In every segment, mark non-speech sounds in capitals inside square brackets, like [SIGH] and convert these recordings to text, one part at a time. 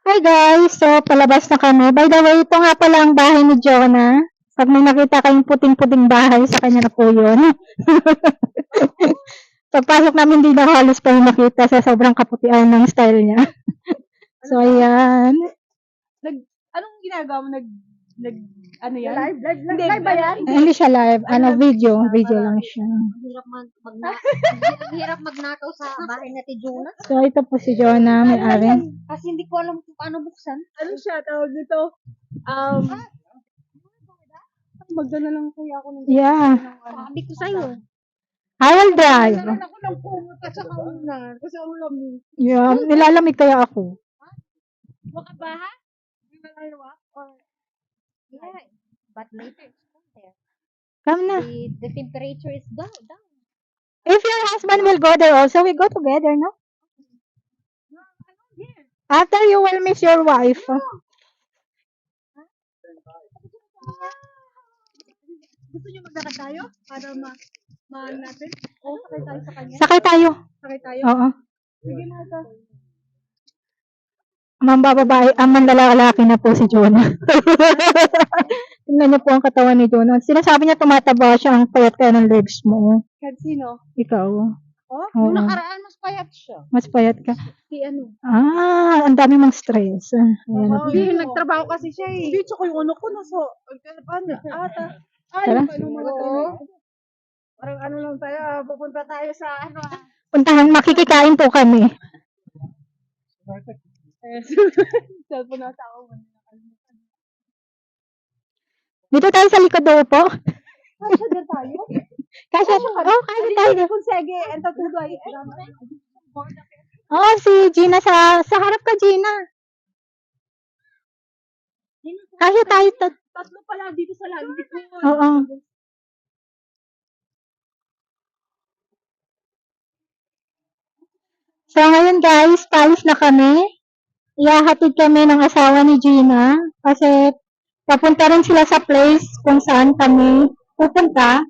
Hi guys! So, palabas na kami. By the way, ito nga pala ang bahay ni Jonah. Pag may nakita kayong puting-puting bahay, sa kanya na po yun. [LAUGHS] Pagpasok namin, hindi na halos pa yung makita sa sobrang kaputian ng style niya. [LAUGHS] so, ayan. Nag, anong ginagawa mo? Nag, nag, ano yan? Live, live, Hindi, live ba yan? Eh, hindi siya live. Ano, video. Video lang siya. Ang hirap mag, magna ang hirap magnakaw sa bahay na Tijuna. So, ito po si Jonah, may-ari. Kasi hindi ko alam kung paano buksan. Ano siya? Tawag dito? Um, magdala lang kaya ako ng Yeah. Sabi ko sa'yo. I will drive. Nagdala ako ng pumunta sa kaunan. Kasi ang lamig. Yeah, nilalamig kaya ako. Makabaha? Hindi na lalawak? Or, Yeah. But later it's cold there. Come na. The, the temperature is down. down. If your husband will go there also, we go together, no? After you will miss your wife. gusto niyo maglakad tayo? Para ma, ma natin? O, sakay tayo sa kanya? Sakay tayo. Sakay tayo? Oo. Sige ito. Mambababae, ang manlalaki na po si Jonah. [LAUGHS] Tingnan niyo po ang katawan ni Jonah. Sinasabi niya tumataba siya ang payat kaya ng legs mo. Kahit sino? Ikaw. Oh? Oo. Nung nakaraan, mas payat siya. Mas payat ka. Si ano? Ah, ang dami mong stress. Ayan. Oh, hindi, nagtrabaho kasi siya eh. Hindi, tsaka yung ano ko na so, paano? Ata. Ah, Tara. ano mga Oo. Parang ano lang tayo, ah, pupunta tayo sa ano ah. Puntahan, makikikain po kami. [LAUGHS] Cellphone na ako. Dito tayo sa likod daw po. Kasya dyan tayo? [LAUGHS] Kasi, oh, kasi tayo. Kung sige, ang tatulay. Oh, si Gina sa, sa harap ka, Gina. Kasi tayo, tat- Tatlo pala dito sa langit. Oo. So, ngayon guys, palis na kami. Iyahatid kami ng asawa ni Gina kasi papunta rin sila sa place kung saan kami pupunta.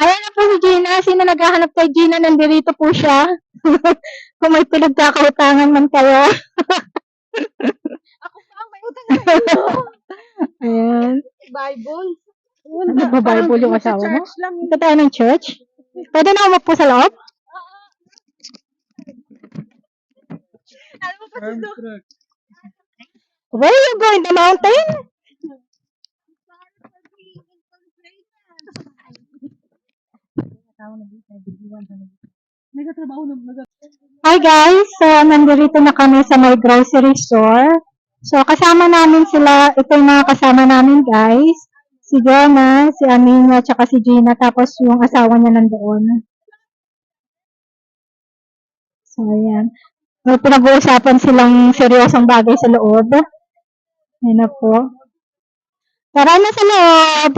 Ayan na po si Gina. Sino naghahanap kay Gina? Nandirito po siya. [LAUGHS] kung may pinagkakautangan man kayo. [LAUGHS] Ako pa ang may utang na iyo. [LAUGHS] Ayan. Bible. Nagbabible yung asawa mo? Punta tayo ng church. Pwede na umupo sa loob? Si Doc. Where you going? The mountain? Hi guys! So, nandito na kami sa my grocery store. So, kasama namin sila. Ito yung mga kasama namin guys. Si Jonah, si Amina, tsaka si Gina. Tapos yung asawa niya nandoon. So, ayan. May pinag-uusapan silang seryosong bagay sa loob. Yan na po. Tara na sa loob!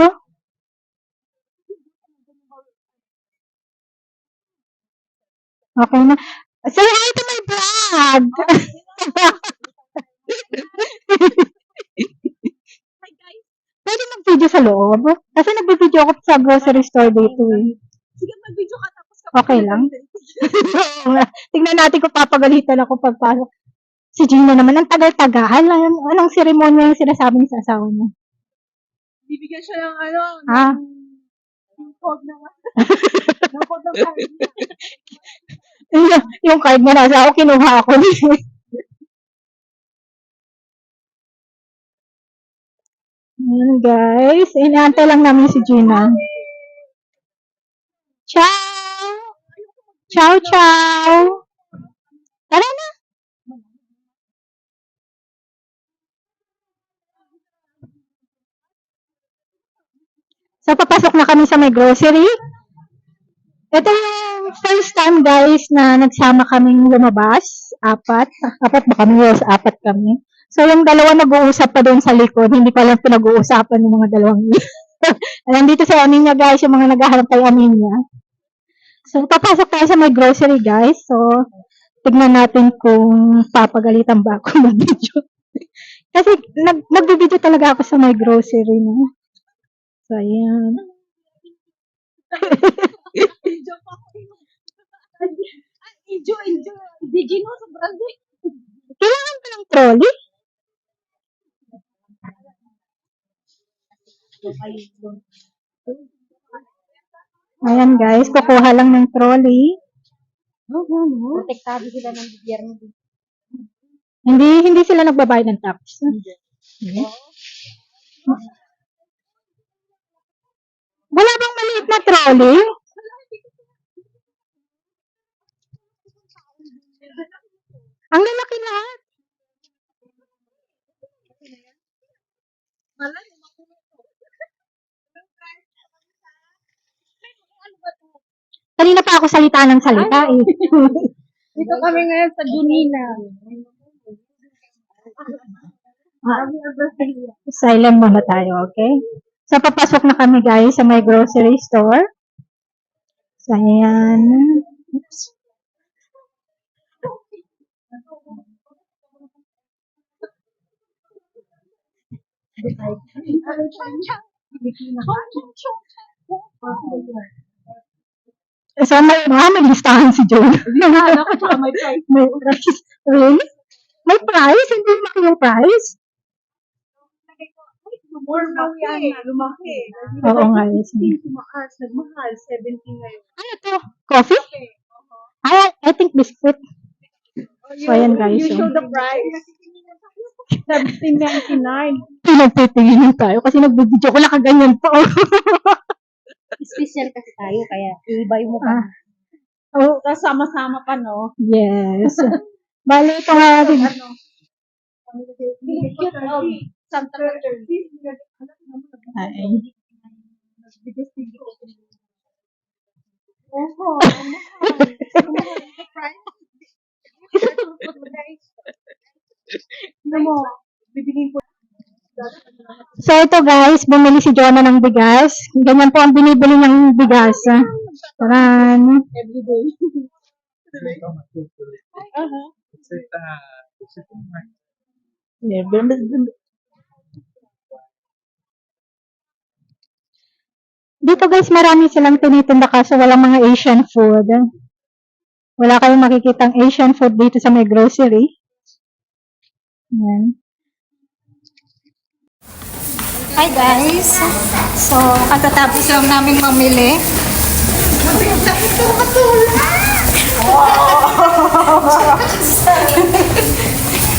Okay na. Say hi to my vlog! [LAUGHS] Pwede mag-video sa loob? Kasi nag-video ako sa grocery store dito eh. Sige, mag-video ka tapos ka. Okay lang? [LAUGHS] Tingnan natin kung papagalitan ako pagpasok. Si Gina naman, ang tagal-tagal. Anong, anong seremonya yung sinasabi niya sa asawa niya? Bibigyan siya ng ano, Ah. ng code ng ng code ng card niya. yung, [LAUGHS] [LAUGHS] yung card niya nasa ako, kinuha ako. Ayan guys, inaantay lang namin si Gina. Ciao! Ciao, ciao! Tara na! So, papasok na kami sa may grocery. Ito yung first time guys na nagsama kaming lumabas. Apat. Apat ba kami? Yes, apat kami. So, yung dalawa nag-uusap pa doon sa likod. Hindi pa lang pinag-uusapan ng mga dalawang yun. [LAUGHS] Nandito sa Aminya guys, yung mga naghahanap kay Aminya. So, papasok tayo sa may grocery guys. So, tignan natin kung papagalitan ba ako [LAUGHS] mag-video. Kasi, nag nag-video talaga ako sa may grocery, no? So, ayan. Video. Ay, Enjoy, enjoy. ni Gino, sobrang di. Kailangan pa ng trolley? Ayan guys, kukuha lang ng trolley. Protektado sila ng gobyerno. Hindi hindi sila nagbabayad ng tax. Hmm. Wala bang maliit na trolley? Ang lalaki lahat. Kanina pa ako salita ng salita eh. [LAUGHS] Dito kami ngayon sa Junina. Ah, Silent muna tayo, okay? So, papasok na kami guys sa may grocery store. So, ayan. Oops. So, may, ah, may listahan si Joe. Ano ko tsaka may price. [LAUGHS] may price. Really? May price? Hindi lumaki yung price? More na yan. Lumaki. Oo nga, yes. 16 tumaas. Nagmahal. 17 ngayon. Ano to? Coffee? I, I think biscuit. So, ayan guys. You so. show the price. 17.99. pinagtitingin tayo kasi nagbibideo ko lang kaganyan pa. [LAUGHS] Special kasi tayo, kaya iba yung mukha. ah, oh, Tapos sama-sama pa, no? yes. [LAUGHS] Bale, ito nga din. Ano? Santa. Ay. Oho. [LAUGHS] Ano mo? Bibilin ko. So, ito guys, bumili si Jonah ng bigas. Ganyan po ang binibili ng bigas. Taran. Everyday. Dito guys, marami silang tinitinda kaso walang mga Asian food. Wala kayong makikitang Asian food dito sa may grocery. Yan. Hi guys! So, katatapos lang namin mamili. [LAUGHS]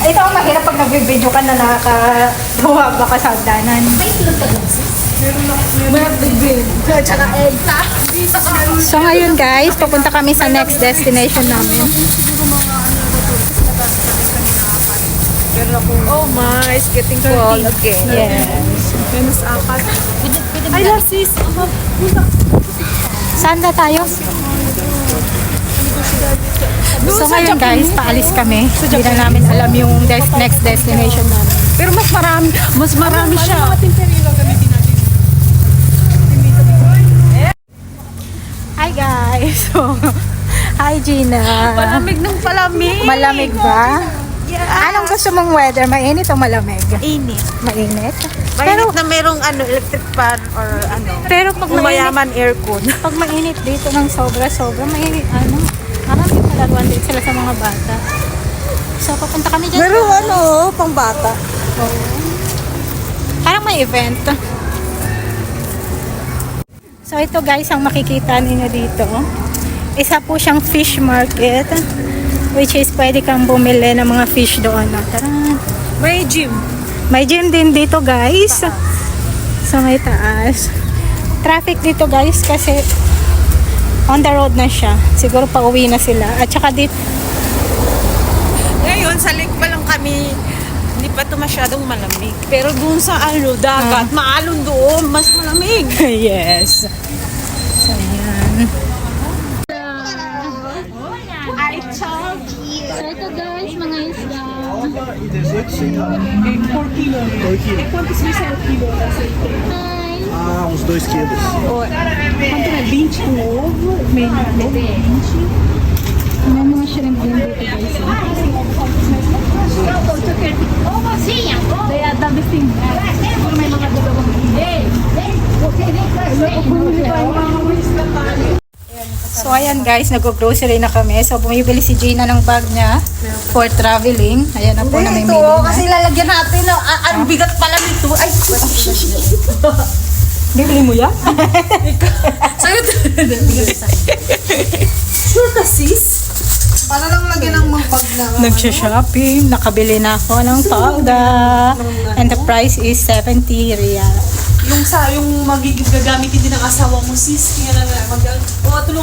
Ito ang mahirap pag nag-video ka na nakakabuhaba ka sa hagdanan. So ngayon guys, pupunta kami sa next destination namin. Oh my, it's getting cold again. Yes. Minus apat. Ay, last sis. Saan na tayo? So ngayon guys, paalis kami. Hindi na namin alam yung des- next destination namin. Pero mas marami, mas marami siya. Hi guys! So, hi Gina! Palamig ng palamig. Malamig ba? Anong gusto mong weather? Mainit o malamig? Init. Mainit? Pero na merong ano, electric fan or ano, Pero pag mainit, umayaman aircon. [LAUGHS] pag mainit dito ng sobra-sobra, mainit, ano, marami palaruan din sila sa mga bata. So, papunta kami dyan. Pero ano, pang bata. Oo. Parang may event. So, ito guys, ang makikita ninyo dito. Isa po siyang fish market. Which is, pwede kang bumili ng mga fish doon. no? Tara. May gym. May gym din dito guys. Sa may taas. Traffic dito guys kasi on the road na siya. Siguro pa uwi na sila. At saka dito, Ngayon, sa lake pa lang kami, hindi pa ito masyadong malamig. Pero dun sa ano, dagat, maalon doon, mas malamig. [LAUGHS] yes. So, yan. I told you. So, ito guys, mga isda. Eh, 4 kilo. Eh, quantos você é o quilo? Hi! Ah, uns 2 quilos. Quanto é? 20 com ovo, meio ovo, 20. May mga shrimp din dito guys. Kaya dami sing. Siguro may mga dalawang hindi. Bumili So ayan guys, nag-grocery na kami. So bumibili si Gina ng bag niya for traveling. Ayan na po na may Ito, kasi lalagyan natin. Ah, ang bigat pala nito. Ay, [LAUGHS] Bibili mo yan? sa'yo Sure ka, sis? Para lang lagyan ng mga bag na. Nagsha-shopping. Nakabili na ako ng powder. And the price is 70 real. Yung sa, yung magiging gagamitin din ng asawa mo, sis. Kaya na, mag, o, tulungan